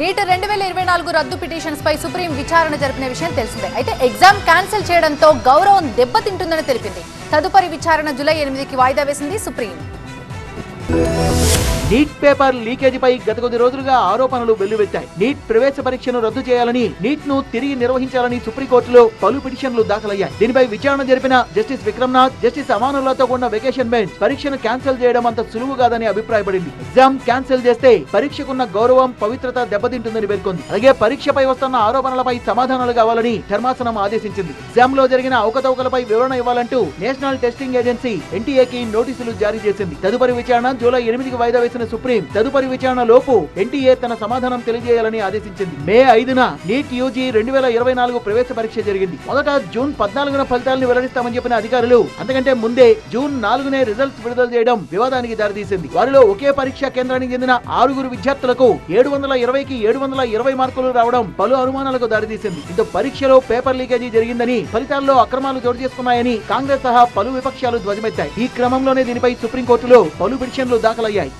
Neat రెండు వేల ఇరవై నాలుగు రద్దు పిటిషన్స్ పై సుప్రీం విచారణ జరిపిన విషయం తెలిసిందే. అయితే ఎగ్జామ్ క్యాన్సిల్ చేయడంతో గౌరవం దెబ్బతింటుందని తెలిపింది. తదుపరి విచారణ జూలై ఎనిమిదికి వాయిదా వేసింది సుప్రీం. నీట్ పేపర్ లీకేజీపై గత కొద్ది రోజులుగా ఆరోపణలు వెల్లువెత్తాయి. నీట్ ప్రవేశ పరీక్షను రద్దు చేయాలని నీట్ను తిరిగి నిర్వహించాలని సుప్రీంకోర్టులో పలు పిటిషన్లు దాఖలయ్యాయి. దీనిపై విచారణ జరిపిన జస్టిస్ విక్రమ్నాథ్ జస్టిస్ అమానుల్లాతో కూడిన వెకేషన్ బెంచ్ పరీక్షను క్యాన్సిల్ చేయడం అంత సులువు కాదని అభిప్రాయపడింది. ఎగ్జామ్ క్యాన్సిల్ చేస్తే పరీక్షకున్న గౌరవం పవిత్రత దెబ్బతింటుందని పేర్కొంది. అలాగే పరీక్షపై వస్తున్న ఆరోపణలపై సమాధానాలు కావాలని ధర్మాసనం ఆదేశించింది. ఎగ్జామ్లో జరిగిన అవకతవకలపై వివరణ ఇవ్వాలంటూ నేషనల్ టెస్టింగ్ ఏజెన్సీ ఎన్టీఏకి నోటీసులు జారీ చేసింది. తదుపరి విచారణ జూలై ఎనిమిదికి వాయిదా వేసిన సుప్రీం తదుపరి విచారణ లోపు ఎన్టీఏ తన సమాధానం తెలియజేయాలని ఆదేశించింది. మే ఐదున నీట్ యూజీ రెండు వేల ఇరవై నాలుగు ప్రవేశ పరీక్ష జరిగింది. మొదట జూన్ పద్నాలుగున ఫలితాలను వెల్లడిస్తామని చెప్పిన అధికారులు అంతకంటే ముందే జూన్ నాలుగునే రిజల్ట్స్ విడుదల చేయడం వివాదానికి దారితీసింది. వారిలో ఒకే పరీక్షా కేంద్రానికి చెందిన ఆరుగురు విద్యార్థులకు ఏడు వందల ఇరవైకి ఏడు వందల ఇరవై మార్కులు రావడం పలు అనుమానాలకు దారితీసింది. ఇంత పరీక్షలో పేపర్ లీకేజీ జరిగిందని ఫలితాల్లో అక్రమాలు చోటు చేసుకున్నాయని కాంగ్రెస్ సహా పలు విపక్షాలు ధ్వజమెత్తాయి. ఈ క్రమంలోనే దీనిపై సుప్రీంకోర్టులో పలు పిటిషన్లు దాఖలయ్యాయి.